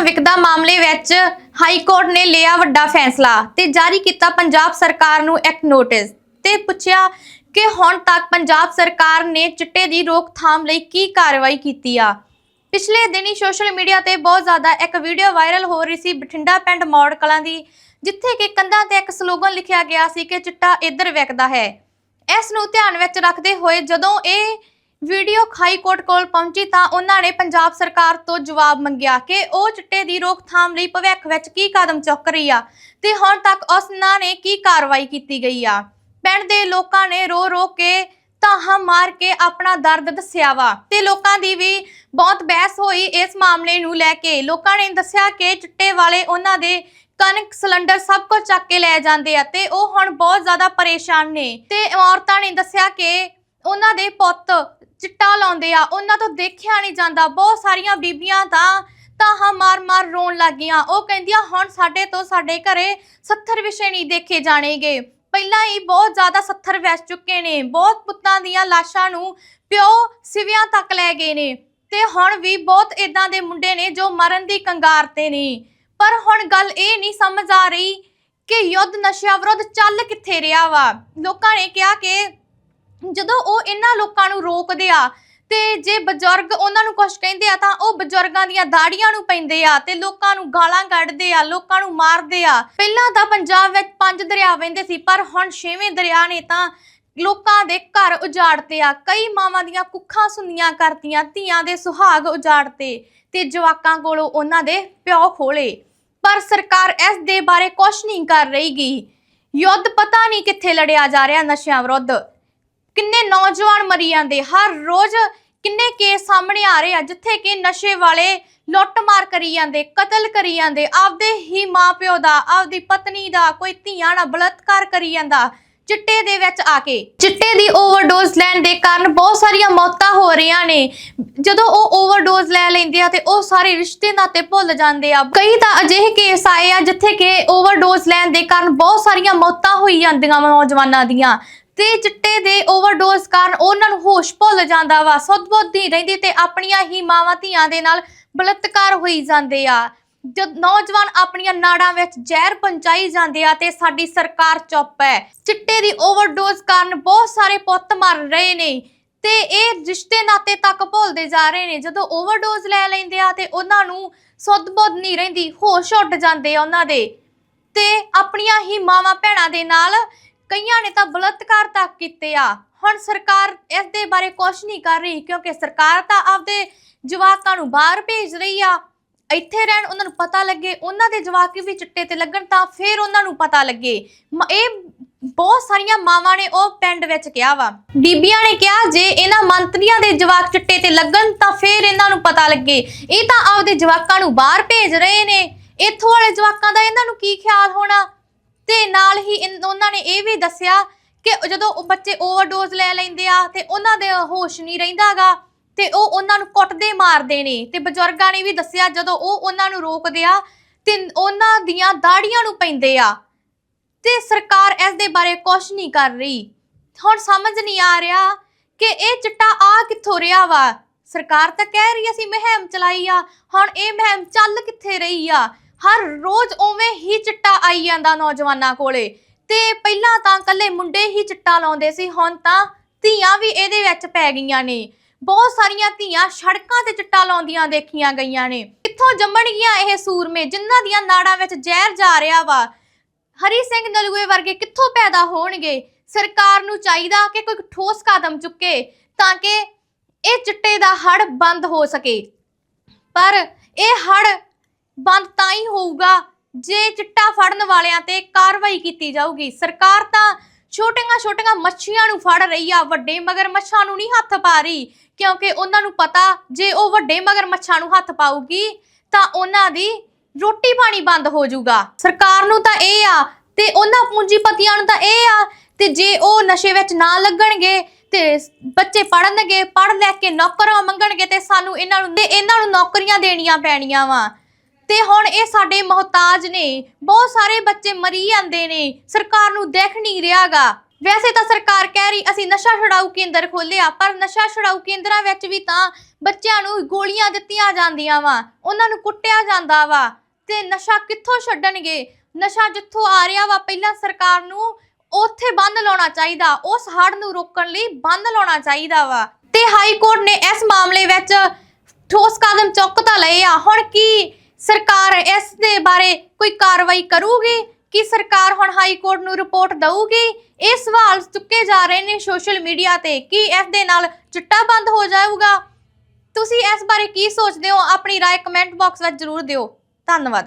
ਵਿਕਦਾ ਮਾਮਲੇ ਵਿੱਚ ਹਾਈ ਕੋਰਟ ਨੇ ਲਿਆ ਵੱਡਾ ਫੈਸਲਾ ਤੇ ਜਾਰੀ ਕੀਤਾ ਪੰਜਾਬ ਸਰਕਾਰ ਨੂੰ ਇੱਕ ਨੋਟਿਸ ਤੇ ਪੁੱਛਿਆ ਕਿ ਹੁਣ ਤੱਕ ਪੰਜਾਬ ਸਰਕਾਰ ਨੇ ਚਿੱਟੇ ਦੀ ਰੋਕਥਾਮ ਲਈ ਕੀ ਕਾਰਵਾਈ ਕੀਤੀ ਆ। ਪਿਛਲੇ ਦਿਨੀ ਸੋਸ਼ਲ ਮੀਡੀਆ ਤੇ ਬਹੁਤ ਜ਼ਿਆਦਾ ਇੱਕ ਵੀਡੀਓ ਵਾਇਰਲ ਹੋ ਰਹੀ ਸੀ ਬਠਿੰਡਾ ਪਿੰਡ ਮੌੜ ਕਲਾਂ ਦੀ, ਜਿੱਥੇ ਕਿ ਕੰਧਾਂ ਤੇ ਇੱਕ ਸਲੋਗਨ ਲਿਖਿਆ ਗਿਆ ਸੀ ਕਿ ਚਿੱਟਾ ਇੱਧਰ ਵਿਕਦਾ ਹੈ। ਇਸ ਨੂੰ ਧਿਆਨ ਵਿੱਚ ਰੱਖਦੇ ਹੋਏ ਜਦੋਂ ਇਹ ਵੀਡੀਓ ਹਾਈ ਕੋਰਟ ਕੋਲ ਪਹੁੰਚੀ ਤਾਂ ਉਹਨਾਂ ਨੇ ਪੰਜਾਬ ਸਰਕਾਰ ਤੋਂ ਜਵਾਬ ਮੰਗਿਆ ਕਿ ਉਹ ਚਿੱਟੇ ਦੀ ਰੋਕਥਾਮ ਲਈ ਭਵਿੱਖ ਵਿੱਚ ਕੀ ਕਦਮ ਚੁੱਕ ਰਹੀ ਆ ਤੇ ਹੁਣ ਤੱਕ ਉਸਨਾਂ ਨੇ ਕੀ ਕਾਰਵਾਈ ਕੀਤੀ ਗਈ ਆ। ਪਿੰਡ ਦੇ ਲੋਕਾਂ ਨੇ ਰੋ ਰੋ ਕੇ ਤਾਹਾਂ ਮਾਰ ਕੇ ਆਪਣਾ ਦਰਦ ਦੱਸਿਆ ਵਾ ਤੇ ਲੋਕਾਂ ਦੀ ਵੀ ਬਹੁਤ ਬਹਿਸ ਹੋਈ ਇਸ ਮਾਮਲੇ ਨੂੰ ਲੈ ਕੇ। ਲੋਕਾਂ ਨੇ ਦੱਸਿਆ ਕਿ ਚਿੱਟੇ ਵਾਲੇ ਉਹਨਾਂ ਦੇ ਕਣਕ ਸਿਲੰਡਰ ਸਭ ਕੁਝ ਚੱਕ ਕੇ ਲੈ ਜਾਂਦੇ ਆ ਤੇ ਉਹ ਹੁਣ ਬਹੁਤ ਜ਼ਿਆਦਾ ਪਰੇਸ਼ਾਨ ਨੇ ਤੇ ਔਰਤਾਂ ਨੇ ਦੱਸਿਆ ਕਿ ਉਹਨਾਂ ਦੇ ਪੁੱਤ ਚਿੱਟਾ ਲਾਉਂਦੇ ਆ, ਉਹਨਾਂ ਤੋਂ ਦੇਖਿਆ ਨਹੀਂ ਜਾਂਦਾ। ਬਹੁਤ ਸਾਰੀਆਂ ਬੀਬੀਆਂ ਤਾਂ ਤਾਹਾਂ ਮਾਰ-ਮਾਰ ਰੋਣ ਲੱਗੀਆਂ ਉਹ ਕਹਿੰਦੀਆਂ, ਹੁਣ ਸਾਡੇ ਤੋਂ ਸਾਡੇ ਘਰੇ 70 ਵਿਸ਼ੇ ਨਹੀਂ ਦੇਖੇ ਜਾਣੇਗੇ। ਪਹਿਲਾਂ ਹੀ ਬਹੁਤ ਜ਼ਿਆਦਾ 70 ਵੈਸ ਚੁੱਕੇ ਨੇ। ਬਹੁਤ ਪੁੱਤਾਂ ਦੀਆਂ ਲਾਸ਼ਾਂ ਨੂੰ ਪਿਓ ਸਿਵਿਆਂ ਤੱਕ ਲੈ ਗਏ ਨੇ। ਤੇ ਹੁਣ ਵੀ ਬਹੁਤ ਇਦਾਂ ਦੇ ਮੁੰਡੇ ਨੇ ਜੋ ਮਰਨ ਦੀ ਕੰਗਾਰ ਤੇ ਨੇ। ਪਰ ਹੁਣ ਗੱਲ ਇਹ ਨਹੀਂ ਸਮਝ ਆ ਰਹੀ ਕਿ ਯੁੱਧ ਨਸ਼ਿਆਂ ਵਿਰੁੱਧ ਚੱਲ ਕਿੱਥੇ ਰਿਹਾ ਵਾ। ਲੋਕਾਂ ਨੇ ਕਿਹਾ ਕਿ ਜਦੋਂ ਉਹ ਇਹਨਾਂ ਲੋਕਾਂ ਨੂੰ ਰੋਕਦੇ ਆ ਤੇ ਜੇ ਬਜ਼ੁਰਗ ਉਹਨਾਂ ਨੂੰ ਕੁਝ ਕਹਿੰਦੇ ਆ ਤਾਂ ਉਹ ਬਜ਼ੁਰਗਾਂ ਦੀਆਂ ਦਾੜੀਆਂ ਨੂੰ ਪੈਂਦੇ ਆ ਤੇ ਲੋਕਾਂ ਨੂੰ ਗਾਲਾਂ ਕੱਢਦੇ ਆ, ਲੋਕਾਂ ਨੂੰ ਮਾਰਦੇ ਆ। ਪਹਿਲਾਂ ਤਾਂ ਪੰਜਾਬ ਵਿੱਚ ਪੰਜ ਦਰਿਆ ਵਹਿੰਦੇ ਸੀ, ਪਰ ਹੁਣ ਛੇਵੇਂ ਦਰਿਆ ਨੇ ਤਾਂ ਲੋਕਾਂ ਦੇ ਘਰ ਉਜਾੜਤੇ ਆ। ਕਈ ਮਾਵਾਂ ਦੀਆਂ ਕੁੱਖਾਂ ਸੁੰਨੀਆਂ ਕਰਤੀਆਂ, ਧੀਆਂ ਦੇ ਸੁਹਾਗ ਉਜਾੜਤੇ ਤੇ ਜਵਾਕਾਂ ਕੋਲੋਂ ਉਹਨਾਂ ਦੇ ਪਿਓ ਖੋਲੇ। ਪਰ ਸਰਕਾਰ ਇਸ ਦੇ ਬਾਰੇ ਕੁਝ ਨਹੀਂ ਕਰ ਰਹੀਗੀ। ਯੁੱਧ ਪਤਾ ਨਹੀਂ ਕਿੱਥੇ ਲੜਿਆ ਜਾ ਰਿਹਾ ਨਸ਼ਿਆਂ ਵਿਰੁੱਧ। ਕਿੰਨੇ ਨੌਜਵਾਨ ਮਰੀ ਜਾਂਦੇ? ਹਰ ਰੋਜ਼ ਕਿੰਨੇ ਕੇਸ ਸਾਹਮਣੇ ਆ ਰਹੇ ਆ, ਜਿੱਥੇ ਕਿ ਨਸ਼ੇ ਵਾਲੇ ਲੁੱਟਮਾਰ ਕਰੀ ਜਾਂਦੇ, ਕਤਲ ਕਰੀ ਜਾਂਦੇ, ਆਪਦੇ ਹੀ ਮਾਪਿਓ ਦਾ, ਆਪਦੀ ਪਤਨੀ ਦਾ, ਕੋਈ ਧੀਆਂ ਨਾਲ ਬਲਾਤਕਾਰ ਕਰੀ ਜਾਂਦਾ ਚਿੱਟੇ ਦੇ ਵਿੱਚ ਆ ਕੇ। ਚਿੱਟੇ ਦੀ ਓਵਰਡੋਜ਼ ਲੈਣ ਦੇ ਕਾਰਨ ਬਹੁਤ ਸਾਰੀਆਂ ਮੌਤਾਂ ਹੋ ਰਹੀਆਂ ਨੇ। ਜਦੋਂ ਉਹ ਓਵਰਡੋਜ਼ ਲੈ ਲੈਂਦੇ ਆ ਤੇ ਉਹ ਸਾਰੇ ਰਿਸ਼ਤੇ ਨਾਤੇ ਭੁੱਲ ਜਾਂਦੇ ਆ। ਕਈ ਤਾਂ ਅਜਿਹੇ ਕੇਸ ਆਏ ਆ ਜਿੱਥੇ ਕਿ ਓਵਰਡੋਜ਼ ਲੈਣ ਦੇ ਕਾਰਨ ਬਹੁਤ ਸਾਰੀਆਂ ਮੌਤਾਂ ਹੋਈ ਜਾਂਦੀਆਂ ਨੌਜਵਾਨਾਂ ਦੀਆਂ। ਤੇ ਚਿੱਟੇ ਦੇ ਓਵਰਡੋਜ਼ ਕਾਰਨ ਉਹਨਾਂ ਨੂੰ ਹੋਸ਼ ਭੁੱਲ ਜਾਂਦਾ ਵਾ ਸੁੱਧ-ਬੁੱਧ ਨਹੀਂ ਰਹਿੰਦੀ ਤੇ ਆਪਣੀਆਂ ਹੀ ਮਾਵਾਂ ਧੀਆਂ ਦੇ ਨਾਲ ਬਲਾਤਕਾਰ ਹੋਈ ਜਾਂਦੇ ਆ। ਜਦ ਨੌਜਵਾਨ ਆਪਣੀਆਂ ਨਾੜਾਂ ਵਿੱਚ ਜ਼ਹਿਰ ਪਹੁੰਚਾਈ ਜਾਂਦੇ ਆ ਤੇ ਸਾਡੀ ਸਰਕਾਰ ਚੁੱਪ ਹੈ। ਚਿੱਟੇ ਦੀ ਓਵਰਡੋਜ਼ ਕਾਰਨ ਬਹੁਤ ਸਾਰੇ ਪੁੱਤ ਮਰ ਰਹੇ ਨੇ ਤੇ ਇਹ ਰਿਸ਼ਤੇ ਨਾਤੇ ਤੱਕ ਭੁੱਲਦੇ ਜਾ ਰਹੇ ਨੇ। ਜਦੋਂ ਓਵਰਡੋਜ਼ ਲੈ ਲੈਂਦੇ ਆ ਤੇ ਉਹਨਾਂ ਨੂੰ ਸੁੱਧ-ਬੁੱਧ ਨਹੀਂ ਰਹਿੰਦੀ, ਹੋਸ਼ ਉੱਡ ਜਾਂਦੇ ਆ ਉਹਨਾਂ ਦੇ। ਤੇ ਆਪਣੀਆਂ ਹੀ ਮਾਵਾਂ ਭੈਣਾਂ ਦੇ ਨਾਲ ਕਈਆਂ ਨੇ ਤਾਂ ਬਲਾਤਕਾਰ ਤੱਕ ਕੀਤੇ ਆ। ਹੁਣ ਸਰਕਾਰ ਇਸ ਦੇ ਬਾਰੇ ਕੁਝ ਨਹੀਂ ਕਰ ਰਹੀ, ਕਿਉਂਕਿ ਸਰਕਾਰ ਤਾਂ ਆਪਦੇ ਜਵਾਕਾਂ ਨੂੰ ਬਾਹਰ ਭੇਜ ਰਹੀ ਆ। ਇੱਥੇ ਰਹਿਣ ਉਹਨਾਂ ਨੂੰ ਪਤਾ ਲੱਗੇ, ਉਹਨਾਂ ਦੇ ਜਵਾਕ ਵੀ ਚਿੱਟੇ ਤੇ ਲੱਗਣ ਤਾਂ ਫਿਰ ਉਹਨਾਂ ਨੂੰ ਪਤਾ ਲੱਗੇ। ਇਹ ਬਹੁਤ ਸਾਰੀਆਂ ਮਾਵਾਂ ਨੇ ਉਹ ਪਿੰਡ ਵਿੱਚ ਕਿਹਾ ਵਾ। ਬੀਬੀਆਂ ਨੇ ਕਿਹਾ, ਜੇ ਇਹਨਾਂ ਮੰਤਰੀਆਂ ਦੇ ਜਵਾਕ ਚਿੱਟੇ ਤੇ ਲੱਗਣ ਤਾਂ ਫਿਰ ਇਹਨਾਂ ਨੂੰ ਪਤਾ ਲੱਗੇ। ਇਹ ਤਾਂ ਆਪਦੇ ਜਵਾਕਾਂ ਨੂੰ ਬਾਹਰ ਭੇਜ ਰਹੇ ਨੇ। ਇੱਥੋਂ ਵਾਲੇ ਜਵਾਕਾਂ ਦਾ ਇਹਨਾਂ ਨੂੰ ਕੀ ਖਿਆਲ ਹੋਣਾ? ਤੇ ਨਾਲ ਹੀ ਇਨ- ਉਹਨਾਂ ਨੇ ਇਹ ਵੀ ਦੱਸਿਆ ਕਿ ਜਦੋਂ ਉਹ ਬੱਚੇ ਓਵਰਡੋਜ਼ ਲੈ ਲੈਂਦੇ ਆ ਤੇ ਉਹਨਾਂ ਦੇ ਹੋਸ਼ ਨਹੀਂ ਰਹਿੰਦਾਗਾ ਤੇ ਉਹ ਉਹਨਾਂ ਨੂੰ ਕੁੱਟਦੇ ਮਾਰਦੇ ਨੇ ਤੇ ਬਜ਼ੁਰਗਾਂ ਨੇ ਵੀ ਦੱਸਿਆ ਜਦੋਂ ਉਹ ਉਹਨਾਂ ਨੂੰ ਰੋਕਦੇ ਆ ਤੇ ਉਹਨਾਂ ਦੀਆਂ ਦਾੜੀਆਂ ਨੂੰ ਪੈਂਦੇ ਆ ਤੇ ਸਰਕਾਰ ਇਸ ਦੇ ਬਾਰੇ ਕੁਝ ਨਹੀਂ ਕਰ ਰਹੀ। ਹੁਣ ਸਮਝ ਨਹੀਂ ਆ ਰਿਹਾ ਕਿ ਇਹ ਚਿੱਟਾ ਆ ਕਿੱਥੋਂ ਰਿਹਾ ਵਾ। ਸਰਕਾਰ ਤਾਂ ਕਹਿ ਰਹੀ ਅਸੀਂ ਮੁਹਿੰਮ ਚਲਾਈ ਆ। ਹੁਣ ਇਹ ਮੁਹਿੰਮ ਚੱਲ ਕਿੱਥੇ ਰਹੀ ਆ? ਹਰ ਰੋਜ਼ ਉਵੇਂ ਹੀ ਚਿੱਟਾ ਆਈ ਜਾਂਦਾ ਨੌਜਵਾਨਾਂ ਕੋਲੇ। ਤੇ ਪਹਿਲਾਂ ਤਾਂ ਕੱਲੇ ਮੁੰਡੇ ਹੀ ਚਿੱਟਾ ਲਾਉਂਦੇ ਸੀ, ਹੁਣ ਤਾਂ ਧੀਆਂ ਵੀ ਇਹਦੇ ਵਿੱਚ ਪੈ ਗਈਆਂ ਨੇ। ਬਹੁਤ ਸਾਰੀਆਂ ਧੀਆਂ ਸੜਕਾਂ ਤੇ ਚਿੱਟਾ ਲਾਉਂਦੀਆਂ ਦੇਖੀਆਂ ਗਈਆਂ ਨੇ। ਕਿੱਥੋਂ ਜੰਮਣਗੀਆਂ ਇਹ ਸੂਰਮੇ, ਜਿਨ੍ਹਾਂ ਦੀਆਂ ਨਾੜਾਂ ਵਿੱਚ ਜ਼ਹਿਰ ਜਾ ਰਿਹਾ ਵਾ? ਹਰੀ ਸਿੰਘ ਨਲੂਏ ਵਰਗੇ ਕਿੱਥੋਂ ਪੈਦਾ ਹੋਣਗੇ? ਸਰਕਾਰ ਨੂੰ ਚਾਹੀਦਾ ਕਿ ਕੋਈ ਠੋਸ ਕਦਮ ਚੁੱਕੇ ਤਾਂ ਕਿ ਇਹ ਚਿੱਟੇ ਦਾ ਹੜ ਬੰਦ ਹੋ ਸਕੇ। ਪਰ ਇਹ ਹੜ ਬੰਦ ਤਾਂ ਹੀ ਹੋਊਗਾ ਜੇ ਚਿੱਟਾ ਫੜਨ ਵਾਲਿਆਂ ਤੇ ਕਾਰਵਾਈ ਕੀਤੀ ਜਾਊਗੀ, ਸਰਕਾਰ ਤਾਂ ਛੋਟੀਆਂ ਛੋਟੀਆਂ ਮੱਛੀਆਂ ਨੂੰ ਫੜ ਰਹੀ ਆ, ਵੱਡੇ ਮਗਰ ਮੱਛਾਂ ਨੂੰ ਨਹੀਂ ਹੱਥ ਪਾ ਰਹੀ, ਕਿਉਂਕਿ ਉਹਨਾਂ ਨੂੰ ਪਤਾ ਜੇ ਉਹ ਵੱਡੇ ਮਗਰ ਮੱਛਾਂ ਨੂੰ ਹੱਥ ਪਾਊਗੀ, ਤਾਂ ਉਹਨਾਂ ਦੀ ਰੋਟੀ ਪਾਣੀ ਬੰਦ ਹੋ ਜਾਊਗਾ। ਸਰਕਾਰ ਨੂੰ ਤਾਂ ਇਹ ਆ, ਤੇ ਉਹਨਾਂ ਪੂੰਜੀਪਤੀਆਂ ਨੂੰ ਤਾਂ ਇਹ ਆ, ਤੇ ਜੇ ਉਹ ਨਸ਼ੇ ਵਿੱਚ ਨਾ ਲੱਗਣਗੇ, ਤੇ ਬੱਚੇ ਪੜਨਗੇ ਪੜ ਲੈ ਕੇ ਨੌਕਰਾਂ ਮੰਗਣਗੇ, ਤੇ ਸਾਨੂੰ ਇਹਨਾਂ ਨੂੰ, ਤੇ ਇਹਨਾਂ ਨੂੰ ਨੌਕਰੀਆਂ ਦੇਣੀਆਂ ਪੈਣੀਆਂ ਵਾ। ਤੇ ਹੁਣ ਇਹ ਸਾਡੇ ਮੁਹਤਾਜ ਨੇ, ਬਹੁਤ ਸਾਰੇ ਬੱਚੇ ਮਰੀ ਜਾਂਦੇ ਨੇ, ਸਰਕਾਰ ਨੂੰ ਦੇਖ ਨਹੀਂ ਰਿਹਾਗਾ। ਵੈਸੇ ਤਾਂ ਸਰਕਾਰ ਕਹਿ ਰਹੀ, ਅਸੀਂ ਨਸ਼ਾ ਛੁਡਾਊ ਕੇਂਦਰ ਖੋਲਿਆ ਪਰ ਨਸ਼ਾ ਛੁਡਾਊ ਕੇਂਦਰਾਂ ਵਿੱਚ ਵੀ ਤਾਂ ਬੱਚਿਆਂ ਨੂੰ ਗੋਲੀਆਂ ਦਿੱਤੀਆਂ ਜਾਂਦੀਆਂ ਵਾ, ਉਹਨਾਂ ਨੂੰ ਕੁੱਟਿਆ ਜਾਂਦਾ ਵਾ, ਤੇ ਨਸ਼ਾ ਕਿੱਥੋਂ ਛੱਡਣਗੇ? ਨਸ਼ਾ ਜਿੱਥੋਂ ਆ ਰਿਹਾ ਵਾ, ਪਹਿਲਾਂ ਸਰਕਾਰ ਨੂੰ ਉੱਥੇ ਬੰਦ ਲਾਉਣਾ ਚਾਹੀਦਾ, ਉਸ ਹੜ ਨੂੰ ਰੋਕਣ ਲਈ ਬੰਦ ਲਾਉਣਾ ਚਾਹੀਦਾ ਵਾ। ਤੇ ਹਾਈ ਕੋਰਟ ਨੇ ਇਸ ਮਾਮਲੇ ਵਿੱਚ ਠੋਸ ਕਦਮ ਚੁੱਕ ਤਾਂ ਲਏ ਆ, ਹੁਣ ਕੀ ਸਰਕਾਰ ਇਸ ਦੇ ਬਾਰੇ ਕੋਈ ਕਾਰਵਾਈ ਕਰੂਗੀ ਕੀ ਸਰਕਾਰ ਹੁਣ ਹਾਈ ਕੋਰਟ ਨੂੰ ਰਿਪੋਰਟ ਦਊਗੀ ਇਹ ਸਵਾਲ ਚੁੱਕੇ ਜਾ ਰਹੇ ਨੇ ਸੋਸ਼ਲ ਮੀਡੀਆ ਤੇ ਕੀ ਇਸ ਦੇ ਨਾਲ ਚਿੱਟਾ ਬੰਦ ਹੋ ਜਾਊਗਾ ਤੁਸੀਂ ਇਸ ਬਾਰੇ ਕੀ ਸੋਚਦੇ ਹੋ ਆਪਣੀ رائے ਕਮੈਂਟ ਬਾਕਸ ਵਿੱਚ ਜ਼ਰੂਰ ਦਿਓ ਧੰਨਵਾਦ